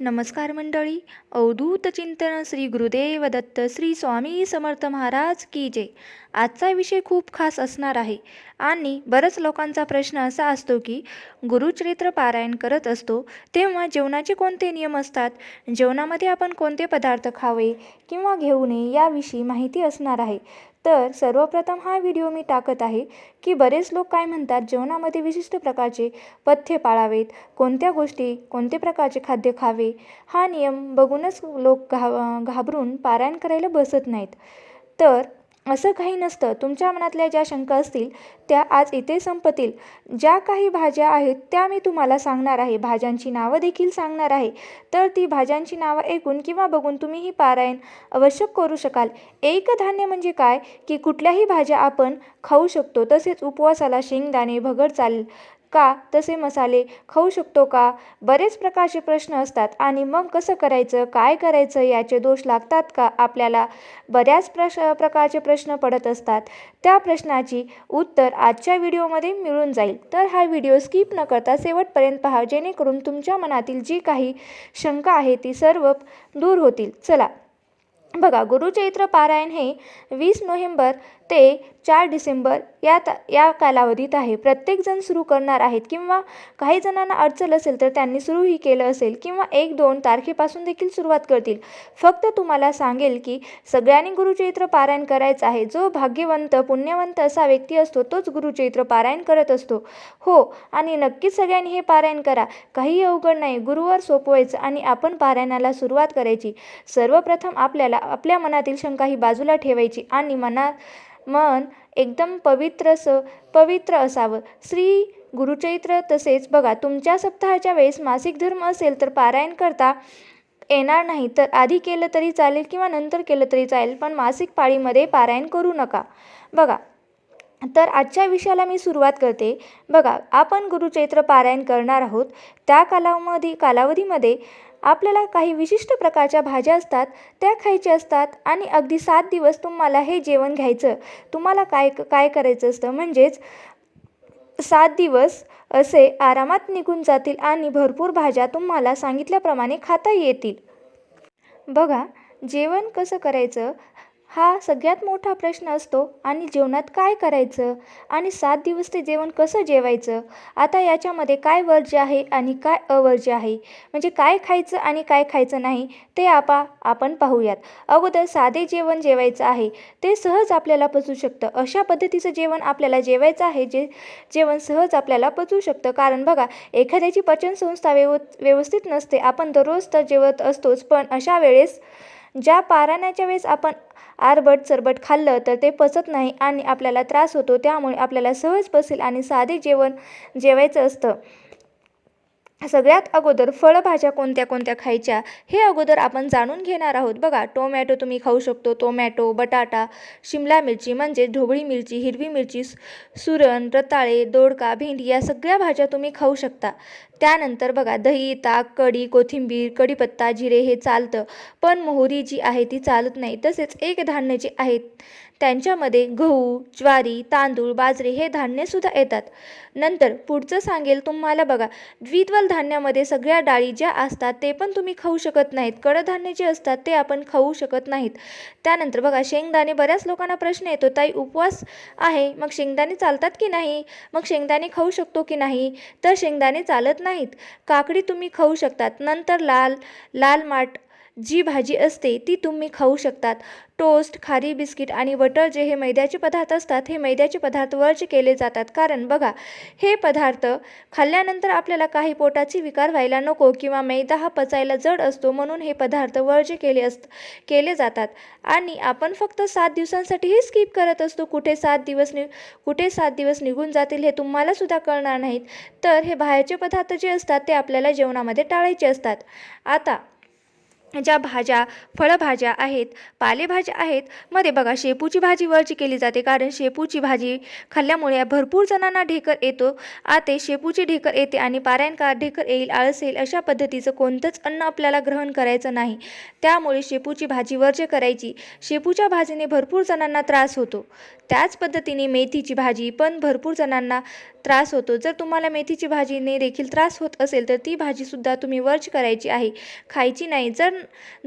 नमस्कार मंडळी. अवधूत चिंतन श्री गुरुदेव दत्त श्री स्वामी समर्थ महाराज की जय. आजचा विषय खूप खास असणार आहे आणि बरंच लोकांचा प्रश्न असा असतो की गुरुचरित्र पारायण करत असतो तेव्हा जेवणाचे कोणते नियम असतात? जेवणामध्ये आपण कोणते पदार्थ खावे किंवा घेऊ नये याविषयी माहिती असणार आहे. तर सर्वप्रथम हा व्हिडिओ मी टाकत आहे की बरेच लोक काय म्हणतात जेवणामध्ये विशिष्ट प्रकारचे पथ्य पाळावेत कोणत्या गोष्टी कोणते प्रकारचे खाद्य खावे? हा नियम बघूनच लोक घा घाबरून पारायण करायला बसत नाहीत. तर असं काही नसतं. तुमच्या मनातल्या ज्या शंका असतील त्या आज इथे संपतील. ज्या काही भाज्या आहेत त्या मी तुम्हाला सांगणार आहे. भाज्यांची नावं देखील सांगणार आहे. तर ती भाज्यांची नावं ऐकून किंवा बघून तुम्ही ही पारायण अवश्य करू शकाल. एक धान्य म्हणजे काय? की कुठल्याही भाज्या आपण खाऊ शकतो. तसेच उपवासाला शेंगदाणे भगर चालेल. का? तसे मसाले खाऊ शकतो का? बरेच प्रकारचे प्रश्न असतात. आणि मग कसं करायचं? काय करायचं? याचे दोष लागतात का? आपल्याला बऱ्याच प्रश प्रकारचे प्रश्न पडत असतात. त्या प्रश्नाची उत्तर आजच्या व्हिडिओमध्ये मिळून जाईल. तर हा व्हिडिओ स्किप न करता शेवटपर्यंत पहा. जेणेकरून तुमच्या मनातील जी काही शंका आहे ती सर्व दूर होतील. चला. बघा गुरुचैत्र पारायण हे वीस नोव्हेंबर ते चार डिसेंबर या ता या कालावधीत आहे. प्रत्येकजण सुरू करणार आहेत किंवा काही जणांना अडचण असेल तर त्यांनी सुरूही केलं असेल किंवा एक दोन तारखेपासून देखील सुरुवात करतील. फक्त तुम्हाला सांगेल की सगळ्यांनी गुरुचरित्र पारायण करायचं आहे. जो भाग्यवंत पुण्यवंत असा व्यक्ती असतो तोच गुरुचैत्र पारायण करत असतो. हो आणि नक्कीच सगळ्यांनी हे पारायण करा. काही अवघड नाही. गुरुवार सोपवायचं आणि आपण पारायणाला सुरुवात करायची. सर्वप्रथम आपल्याला आपल्या मनातील शंका ही बाजूला ठेवायची आणि मनात मन एकदम पवित्र असं पवित्र असावं. श्री गुरुचैत्र तसेच बघा तुमच्या सप्ताहाच्या वेळेस मासिक धर्म असेल तर पारायण करता येणार नाही. तर आधी केलं तरी चालेल किंवा नंतर केलं तरी चालेल पण मासिक पाळीमध्ये पारायण करू नका. बघा तर आजच्या विषयाला मी सुरुवात करते. बघा आपण गुरुचैत्र पारायण करणार आहोत. त्या कालावधी कालावधीमध्ये आपल्याला काही विशिष्ट प्रकारच्या भाज्या असतात त्या खायच्या असतात आणि अगदी सात दिवस तुम्हाला हे जेवण घ्यायचं. तुम्हाला काय काय करायचं असतं? म्हणजेच सात दिवस असे आरामात निघून जातील आणि भरपूर भाज्या तुम्हाला सांगितल्याप्रमाणे खाता येतील. बघा जेवण कसं करायचं? हा सगळ्यात मोठा प्रश्न असतो आणि जेवणात काय करायचं? आणि सात दिवस ते जेवण कसं जेवायचं? आता याच्यामध्ये काय वर्ज्य आहे आणि काय अवर्ज्य आहे? म्हणजे काय खायचं आणि काय खायचं नाही ते आपा आपण पाहूयात. अगोदर साधे जेवण जेवायचं आहे. ते सहज आपल्याला पचू शकतं. अशा पद्धतीचं जेवण आपल्याला जेवायचं आहे जे जेवण सहज आपल्याला पचू शकतं. कारण बघा एखाद्याची पचनसंस्था व्यव व्यवस्थित नसते. आपण दररोज तर जेवत असतोच पण अशा वेळेस ज्या पारायणाच्या वेळेस आपण आरबट सरबट खाल्लं तर ते पचत नाही आणि आपल्याला त्रास होतो त्यामुळे आपल्याला सहज पचेल आणि साधे जेवण जेवायचं असतं. सगळ्यात अगोदर फळभाज्या कोणत्या कोणत्या खायच्या हे अगोदर आपण जाणून घेणार आहोत. बघा टोमॅटो तुम्ही खाऊ शकतो. टोमॅटो बटाटा शिमला मिरची म्हणजे ढोबळी मिरची हिरवी मिरची सुरण रताळे दोडका भेंडी या सगळ्या भाज्या तुम्ही खाऊ शकता. त्यानंतर बघा दही ताक कढी कोथिंबीर कढीपत्ता जिरे हे चालतं. पण मोहरी जी आहे ती चालत नाही. तसेच एक धान्य जे आहेत त्यांच्यामध्ये गहू ज्वारी तांदूळ बाजरी हे धान्यसुद्धा येतात. नंतर पुढचं सांगेल तुम्हाला बघा. द्विदल धान्यामध्ये सगळ्या डाळी ज्या असतात ते पण तुम्ही खाऊ शकत नाहीत. कडधान्य जे असतात ते आपण खाऊ शकत नाहीत. त्यानंतर बघा शेंगदाणे बऱ्याच लोकांना प्रश्न येतो ताई उपवास आहे मग शेंगदाणे चालतात की नाही? मग शेंगदाणे खाऊ शकतो की नाही? तर शेंगदाणे चालत नाहीत. काकडी तुम्ही खाऊ शकतात. नंतर लाल लाल माठ जी भाजी असते ती तुम्ही खाऊ शकतात. टोस्ट खारी बिस्किट आणि वटर जे हे मैद्याचे पदार्थ असतात हे मैद्याचे पदार्थ वर्ज केले जातात. कारण बघा हे पदार्थ खाल्ल्यानंतर आपल्याला काही पोटाची विकार व्हायला नको किंवा मैदा हा पचायला जड असतो म्हणून हे पदार्थ वर्ज केले असत केले जातात. आणि आपण फक्त सात दिवसांसाठी हे स्किप करत असतो. कुठे सात दिवस नि कुठे सात दिवस निघून जातील हे तुम्हाला सुद्धा कळणार नाहीत. तर हे बाहेरचे पदार्थ जे असतात ते आपल्याला जेवणामध्ये टाळायचे असतात. आता ज्या भाज्या फळभाज्या आहेत पालेभाज्या आहेत मध्ये बघा शेपूची भाजी वरची केली जाते. कारण शेपूची भाजी खाल्ल्यामुळे भरपूर जणांना ढेकर येतो. आते शेपूची ढेकर येते आणि पाऱ्यांका ढेकर येईल आळस येईल अशा पद्धतीचं कोणतंच अन्न आपल्याला ग्रहण करायचं नाही. त्यामुळे शेपूची भाजी वरचे करायची. शेपूच्या भाजीने भरपूर जणांना त्रास होतो. त्याच पद्धतीने मेथीची भाजी पण भरपूर जणांना त्रास होतो. जर तुम्हाला मेथीची भाजीने देखील त्रास होत असेल तर ती भाजीसुद्धा तुम्ही वर्ज करायची आहे. खायची नाही. जर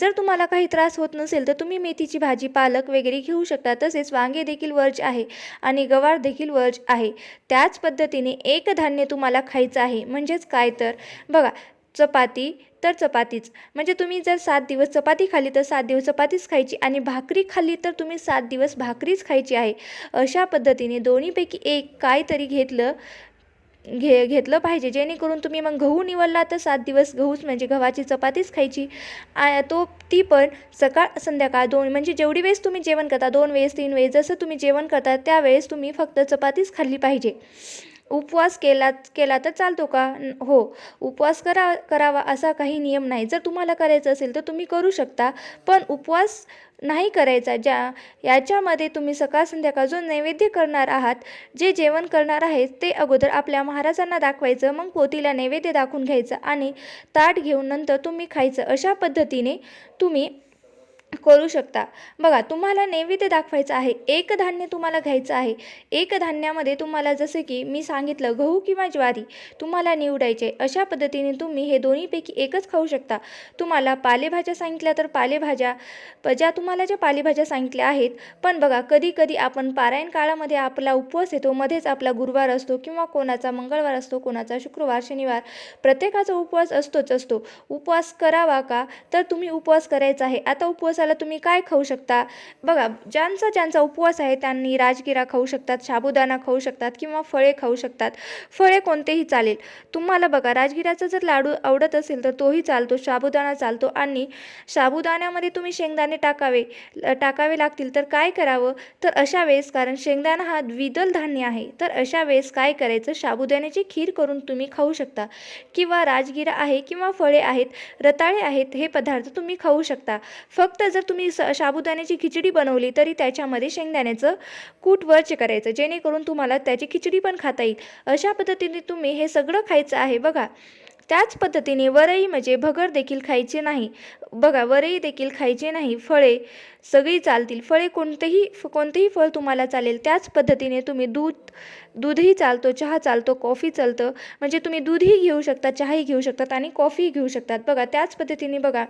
जर तुम्हाला काही त्रास होत नसेल तर तुम्ही मेथीची भाजी पालक वगैरे घेऊ शकता. तसेच वांगे देखील वर्ज आहे आणि गवार देखील वर्ज आहे. त्याच पद्धतीने एक धान्य तुम्हाला खायचं आहे. म्हणजेच काय तर? बघा चपाती तर चपातीच. म्हणजे तुम्ही जर सात दिवस चपाती खाल्ली तर सात दिवस चपातीच खायची आणि भाकरी खाल्ली तर तुम्ही सात दिवस भाकरीच खायची आहे. अशा पद्धतीने दोन्हीपैकी एक काहीतरी घेतलं घे घेतलं पाहिजे. जेणेकरून तुम्ही मग गहू निवडला तर सात दिवस गहूच म्हणजे गव्हाची चपातीच खायची. आ तो ती पण सकाळ संध्याकाळ दोन म्हणजे जेवढी वेळेस तुम्ही जेवण करता दोन वेळेस तीन वेळेस जसं तुम्ही जेवण करता त्यावेळेस तुम्ही फक्त चपातीच खाल्ली पाहिजे. उपवास केला केला तर चालतो का? हो उपवास करा करावा असा काही नियम नाही. जर तुम्हाला करायचं असेल तर तुम्ही करू शकता पण उपवास नाही करायचा ज्या याच्यामध्ये तुम्ही सकाळ संध्याकाळ जो नैवेद्य करणार आहात जे जेवण करणार आहेत ते अगोदर आपल्या महाराजांना दाखवायचं मग पोतीला नैवेद्य दाखवून घ्यायचं आणि ताट घेऊन नंतर तुम्ही खायचं. अशा पद्धतीने तुम्ही करू शकता. बघा तुम्हाला नैवेद्य दाखवायचं आहे एक धान्य तुम्हाला घ्यायचं आहे. एक धान्यामध्ये तुम्हाला जसं की मी सांगितलं गहू किंवा ज्वारी तुम्हाला निवडायचे अशा पद्धतीने तुम्ही हे दोन्हीपैकी एकच खाऊ शकता. तुम्हाला पालेभाज्या सांगितल्या तर पालेभाज्या प- ज्या तुम्हाला ज्या पालेभाज्या सांगितल्या आहेत पण बघा कधी कधी आपण पारायण काळामध्ये आपला उपवास येतो मध्येच आपला गुरुवार असतो किंवा कोणाचा मंगळवार असतो कोणाचा शुक्रवार शनिवार प्रत्येकाचा उपवास असतोच असतो. उपवास करावा का? तर तुम्ही उपवास करायचा आहे. आता उपवासाला तुम्ही काय खाऊ शकता? बघा ज्यांचा ज्यांचा उपवास आहे त्यांनी राजगिरा खाऊ शकतात साबुदाणा खाऊ शकतात किंवा फळे खाऊ शकतात. फळे कोणतेही चालेल. तुम्हाला बघा राजगिराचा जर लाडू आवडत असेल तर तोही चालतो साबुदाणा चालतो आणि साबुदाण्यामध्ये तुम्ही शेंगदाणे टाकावे टाकावे लागतील तर काय करावं? तर अशा वेळेस कारण शेंगदाणा हा द्विदल धान्य आहे तर अशा वेळेस काय करायचं? साबुदाण्याची खीर करून तुम्ही खाऊ शकता. किंवा राजगिरा आहे किंवा फळे आहेत रताळे आहेत हे पदार्थ तुम्ही खाऊ शकता. फक्त जर जर तुम्ही स साबुदाण्याची खिचडी बनवली तरी त्याच्यामध्ये शेंगदाण्याचं कूट वरचे करायचं. जेणेकरून तुम्हाला त्याची खिचडी पण खाता येईल. अशा पद्धतीने तुम्ही हे सगळं खायचं आहे बघा. त्याच पद्धतीने वरई म्हणजे भगर देखील खायचे नाही. बघा वरई देखील खायचे नाही. फळे सगळी चालतील. फळे कोणतेही कोणतेही फळ तुम्हाला चालेल त्याच पद्धतीने तुम्ही दूध दूधही चालतो चहा चालतो कॉफी चालतं. म्हणजे तुम्ही दूधही घेऊ शकता चहाही घेऊ शकतात आणि कॉफीही घेऊ शकतात. बघा त्याच पद्धतीने बघा.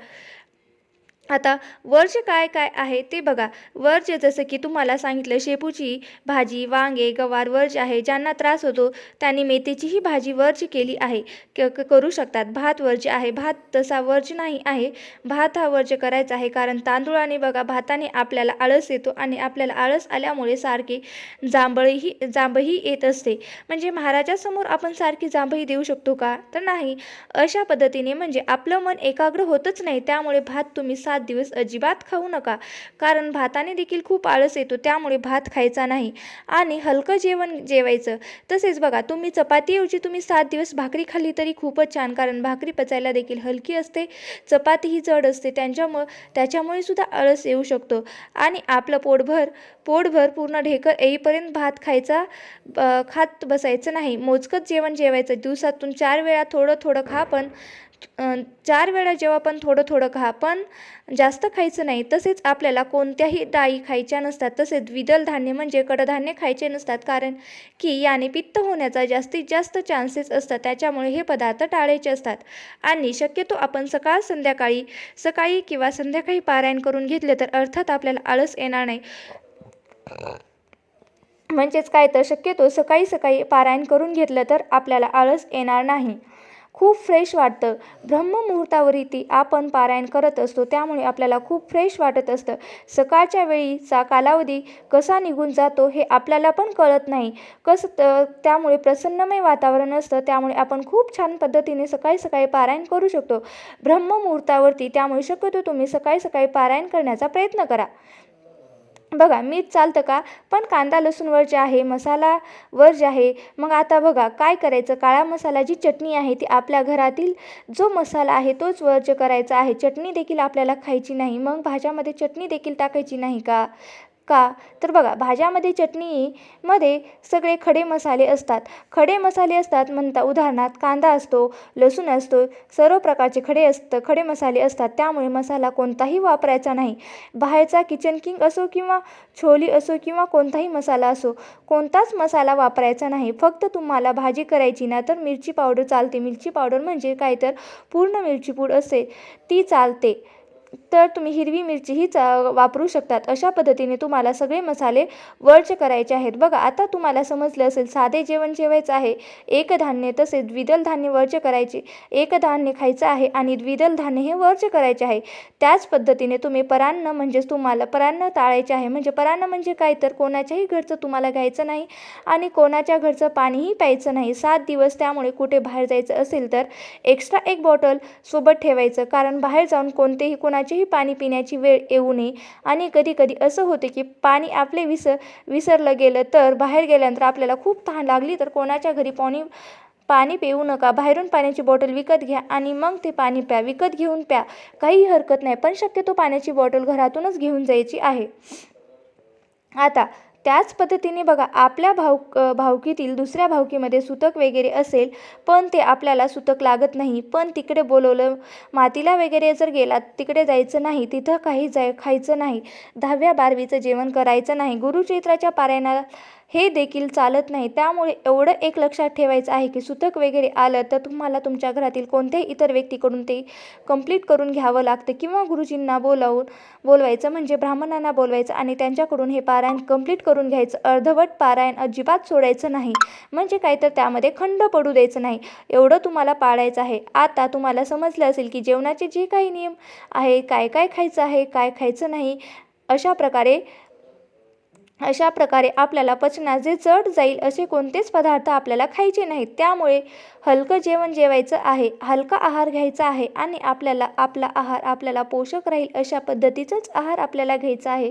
आता वर्ज काय काय आहे ते बघा. वर्ज जसं की तुम्हाला सांगितलं शेपूची भाजी वांगे गवार वर्ज आहे ज्यांना त्रास होतो त्यांनी मेथीचीही भाजी वर्ज केली आहे. क क- करू शकतात. भात वर्ज आहे. भात तसा वर्ज नाही आहे. भात हा वर्ज करायचा आहे कारण तांदूळाने बघा भाताने आपल्याला आळस येतो आणि आपल्याला आळस आल्यामुळे सारखे जांभळीही जांभही येत असते. म्हणजे महाराजासमोर आपण सारखी जांभही देऊ शकतो का? तर नाही. अशा पद्धतीने म्हणजे आपलं मन एकाग्र होतच नाही. त्यामुळे भात तुम्ही सात सात दिवस अजिबात खाऊ नका. कारण भाताने देखील खूप आळस येतो त्यामुळे भात खायचा नाही. आणि हलकं जेवण जेवायचं. तसेच बघा तुम्ही चपातीऐवजी तुम्ही सात दिवस भाकरी खाल्ली तरी खूपच छान. कारण भाकरी पचायला देखील हलकी असते चपाती ही जड असते त्यांच्यामुळं त्याच्यामुळे सुद्धा आळस येऊ शकतो. आणि आपलं पोटभर पोटभर पूर्ण ढेकर येईपर्यंत भात खायचा ब- खात बसायचं नाही. मोजकंच जेवण जेवायचं. दिवसातून चार वेळा थोडं थोडं खा पण चार वेळा जेव्हा पण थोडं थोडं खा पण जास्त खायचं नाही तसेच आपल्याला कोणत्याही डाळी खायच्या नसतात तसेच द्विदल धान्य म्हणजे कडधान्य खायचे नसतात कारण की याने पित्त होण्याचा जास्तीत जास्त चान्सेस असतात त्याच्यामुळे हे पदार्थ टाळायचे असतात. आणि शक्यतो आपण सकाळ संध्याकाळी सकाळी किंवा संध्याकाळी पारायण करून घेतले तर अर्थात आपल्याला आळस येणार नाही. म्हणजेच काय तर शक्यतो सकाळी सकाळी पारायण करून घेतलं तर आपल्याला आळस येणार नाही. खूप फ्रेश वाटतं. ब्रह्ममुहूर्तावरी ती आपण पारायण करत असतो. त्यामुळे आपल्याला खूप फ्रेश वाटत असतं. सकाळच्या वेळीचा कालावधी कसा निघून जातो हे आपल्याला पण कळत नाही. कसं त्यामुळे प्रसन्नमय वातावरण असतं. त्यामुळे आपण खूप छान पद्धतीने सकाळी सकाळी पारायण करू शकतो. ब्रह्ममुहूर्तावरती त्यामुळे शक्यतो तुम्ही सकाळी सकाळी पारायण करण्याचा प्रयत्न करा. बघा मीठ चालतं का? पण कांदा लसूणवर जे आहे मसालावर जे आहे मग आता बघा काय करायचं? काळा मसाला जी चटणी आहे ती आपल्या घरातील जो मसाला आहे तोच वर्ज करायचा आहे. चटणी देखील आपल्याला खायची नाही. मग भाज्यामध्ये चटणी देखील टाकायची नाही का? का? तर बघा भाज्यामध्ये चटणीमध्ये सगळे खडे मसाले असतात. खडे मसाले असतात म्हणता उदाहरणार्थ कांदा असतो लसूण असतो सर्व प्रकारचे खडे असतं खडे मसाले असतात. त्यामुळे मसाला कोणताही वापरायचा नाही. बाहेरचा किचन किंग असो किंवा छोली असो किंवा कोणताही मसाला असो कोणताच मसाला वापरायचा नाही. फक्त तुम्हाला भाजी करायची ना तर मिरची पावडर चालते. मिरची पावडर म्हणजे काय? तर पूर्ण मिरची पूड असते ती चालते. तर तुम्ही हिरवी मिरचीही चा वापरू शकतात. अशा पद्धतीने तुम्हाला सगळे मसाले वर्ज करायचे आहेत. बघा आता तुम्हाला समजलं असेल साधे जेवण जेवायचं आहे. एकधान्य तसेच द्विदल धान्य वर्ज करायचे. एकधान्य खायचं आहे आणि द्विदल धान्य हे वर्ज करायचे आहे. त्याच पद्धतीने तुम्ही परान्न म्हणजेच तुम्हाला परान्न टाळायचे आहे. म्हणजे परान्न म्हणजे काय? तर कोणाच्याही घरचं तुम्हाला घ्यायचं नाही आणि कोणाच्या घरचं पाणीही प्यायचं नाही. सात दिवस त्यामुळे कुठे बाहेर जायचं असेल तर एक्स्ट्रा एक बॉटल सोबत ठेवायचं. कारण बाहेर जाऊन कोणतेही कोणाचेही पाणी पिण्याची वेळ येऊ नये. आणि कधी कधी असं होते की पाणी आपले विसर विसरलं गेलं तर बाहेर गेल्यानंतर आपल्याला खूप तहान लागली तर कोणाच्या घरी पाणी पाणी पिऊ नका. बाहेरून पाण्याची बॉटल विकत घ्या आणि मग ते पाणी प्या. विकत घेऊन प्या. काही हरकत नाही पण शक्यतो पाण्याची बॉटल घरातूनच घेऊन जायची आहे. आता त्याच पद्धतीने बघा आपल्या भाऊ भावकीतील दुसऱ्या भावकीमध्ये सुतक वगैरे असेल पण ते आपल्याला सुतक लागत नाही. पण तिकडे बोलवलं मातीला वगैरे जर गेलात तिकडे जायचं नाही तिथं काही जाय खायचं नाही दहाव्या बारवीचं जेवण करायचं नाही गुरुचित्राच्या पारायणाला हे देखील चालत नाही. त्यामुळे एवढं एक लक्षात ठेवायचं आहे की सुतक वगैरे आलं तर तुम्हाला तुमच्या घरातील कोणत्याही इतर व्यक्तीकडून ते कंप्लीट करून घ्यावं लागतं किंवा गुरुजींना बोलावून बोलवायचं म्हणजे ब्राह्मणांना बोलवायचं आणि त्यांच्याकडून हे पारायण कंप्लीट करून घ्यायचं. अर्धवट पारायण अजिबात सोडायचं नाही. म्हणजे काय तर त्यामध्ये खंड पडू द्यायचं नाही. एवढं तुम्हाला पाळायचं आहे. आता तुम्हाला समजलं असेल की जेवणाचे जे काही नियम आहे काय काय खायचं आहे काय खायचं नाही अशा प्रकारे अशा प्रकारे आपल्याला पचनास जे जड जाईल असे कोणतेच पदार्थ आपल्याला खायचे नाहीत. त्यामुळे हलकं जेवण जेवायचं आहे हलका आहार घ्यायचा आहे आणि आपल्याला आपला आहार आपल्याला पोषक राहील अशा पद्धतीचाच आहार आपल्याला घ्यायचा आहे.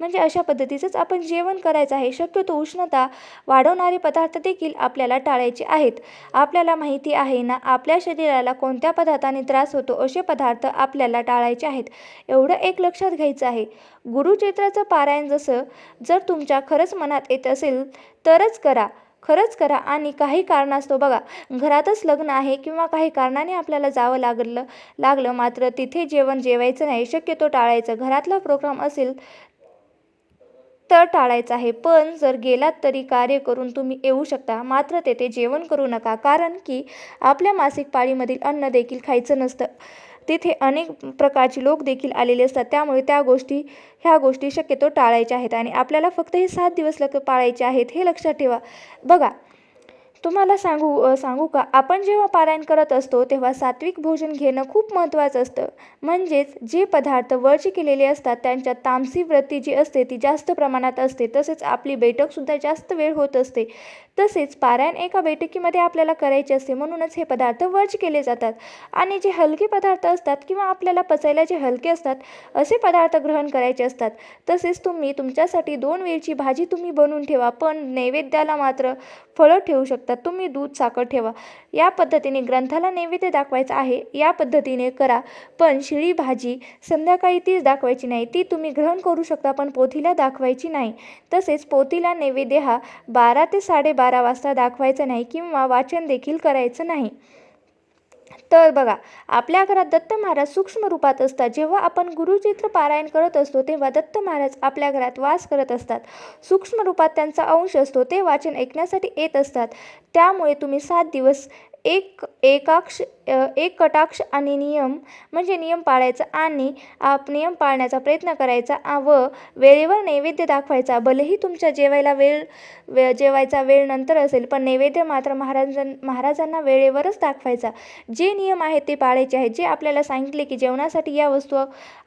म्हणजे अशा पद्धतीचंच आपण जेवण करायचं आहे. शक्यतो उष्णता वाढवणारे पदार्थ देखील आपल्याला टाळायचे आहेत. आपल्याला माहिती आहे ना आपल्या शरीराला कोणत्या पदार्थाने त्रास होतो असे पदार्थ आपल्याला टाळायचे आहेत. एवढं एक लक्षात घ्यायचं आहे. गुरुचैत्राचं पारायण जसं जर तुमच्या खरंच मनात येत असेल तरच करा खरंच करा आणि काही कारणास्तव बघा. घरातच लग्न आहे किंवा काही कारणाने आपल्याला जावं लागलं लागलं मात्र तिथे जेवण जेवायचं नाही शक्यतो टाळायचं. घरातला प्रोग्राम असेल तर टाळायचं आहे. पण जर गेलात तरी कार्य करून तुम्ही येऊ शकता. मात्र तेथे जेवण करू नका. कारण की आपल्या मासिक पाळीमधील अन्न देखील खायचं नसतं. तिथे अनेक प्रकारचे लोक देखील आलेले असतात. त्यामुळे त्या गोष्टी ह्या गोष्टी शक्यतो टाळायच्या आहेत. आणि आपल्याला फक्त हे सात दिवस लक पाळायचे आहेत हे लक्षात ठेवा. बघा तुम्हाला सांगू सांगू का? आपण जेव्हा पारायण करत असतो तेव्हा सात्विक भोजन घेणं खूप महत्त्वाचं असतं. म्हणजेच जे पदार्थ वरचे केलेले असतात त्यांच्या तामसी वृत्ती जी असते ती जास्त प्रमाणात असते. तसेच आपली बैठकसुद्धा जास्त वेळ होत असते. तसेच पारायण एका बैठकीमध्ये आपल्याला करायचे असते. म्हणूनच हे पदार्थ वर्ज केले जातात. आणि जे हलके पदार्थ असतात किंवा आपल्याला पचायला जे हलके असतात असे पदार्थ ग्रहण करायचे असतात. तसेच तुम्ही तुमच्यासाठी दोन वेळची भाजी तुम्ही बनवून ठेवा पण नैवेद्याला मात्र फळं ठेवू शकतात. तुम्ही दूध साखर ठेवा. या पद्धतीने ग्रंथाला नैवेद्य दाखवायचं आहे. या पद्धतीने करा. पण शिळी भाजी संध्याकाळी तीच दाखवायची नाही. ती तुम्ही ग्रहण करू शकता पण पोथीला दाखवायची नाही. तसेच पोथीला नैवेद्य हा बारा ते साडेबारा वाजता दाखवायचा नाही किंवा वाचन देखील करायचं नाही. तर बघा आपल्या घरात दत्त महाराज सूक्ष्म रूपात असतात. जेव्हा आपण गुरुचित्र पारायण करत असतो तेव्हा दत्त महाराज आपल्या घरात वास करत असतात. सूक्ष्म रूपात त्यांचा अंश असतो ते वाचन ऐकण्यासाठी येत असतात. त्यामुळे तुम्ही सात दिवस एक एकाक्ष एक कटाक्ष आणि नियम म्हणजे नियम पाळायचा आणि आप नियम पाळण्याचा प्रयत्न करायचा व वेळेवर नैवेद्य दाखवायचा. भलेही तुमच्या जेवायला वेळ वे जेवायचा वेळ नंतर असेल पण नैवेद्य मात्र महाराजां महाराजांना वेळेवरच दाखवायचा. जे नियम आहेत ते पाळायचे आहेत. जे आपल्याला सांगितले की जेवणासाठी या वस्तू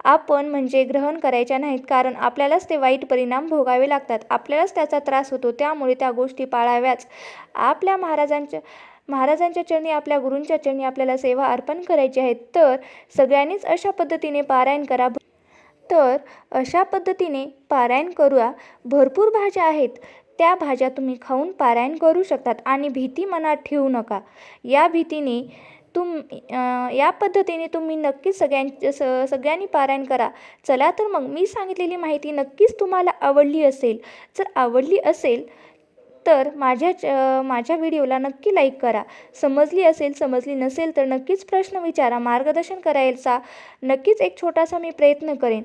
आपण म्हणजे ग्रहण करायच्या नाहीत कारण आपल्यालाच ते वाईट परिणाम भोगावे लागतात. आपल्यालाच त्याचा त्रास होतो. त्यामुळे त्या गोष्टी पाळाव्याच. आपल्या महाराजांच्या महाराजांच्या चरणी आपल्या गुरूंच्या चरणी आपल्याला सेवा अर्पण करायची आहे तर सगळ्यांनीच अशा पद्धतीने पारायण करा. तर अशा पद्धतीने पारायण करूया. भरपूर भाज्या आहेत त्या भाज्या तुम्ही खाऊन पारायण करू शकतात आणि भीती मनात ठेवू नका. या भीतीने तुम या पद्धतीने तुम्ही नक्कीच सगळ्यां स सगळ्यांनी पारायण करा. चला तर मग मी सांगितलेली माहिती नक्कीच तुम्हाला आवडली असेल. जर आवडली असेल तर माझ्या च माझ्या व्हिडिओला नक्की लाईक करा. समजली असेल समजली नसेल तर नक्कीच प्रश्न विचारा मार्गदर्शन करायचा नक्कीच एक छोटासा मी प्रयत्न करेन.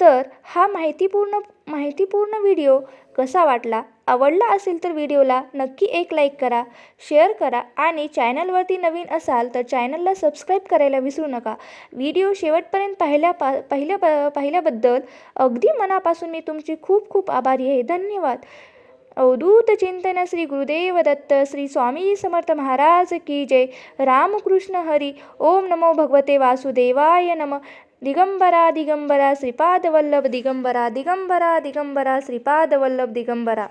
तर हा माहितीपूर्ण माहितीपूर्ण व्हिडिओ कसा वाटला आवडला असेल तर व्हिडिओला नक्की एक लाईक करा शेअर करा आणि चॅनलवरती नवीन असाल तर चॅनलला सबस्क्राईब करायला विसरू नका. व्हिडिओ शेवटपर्यंत पाहिल्या पा पाहिल्या पाहिल्याबद्दल अगदी मनापासून मी तुमची खूप खूप आभारी आहे. धन्यवाद. अवधूत चिंतन श्री गुरुदेव दत्त श्री स्वामी समर्थ महाराज की जय। रामकृष्ण हरी ओम नमो भगवते वासुदेवाय नम। दिगंबरा दिगंबरा श्रीपाद वल्लभ दिगंबरा दिगंबरा दिगंबरा श्रीपाद वल्लभ दिगंबरा।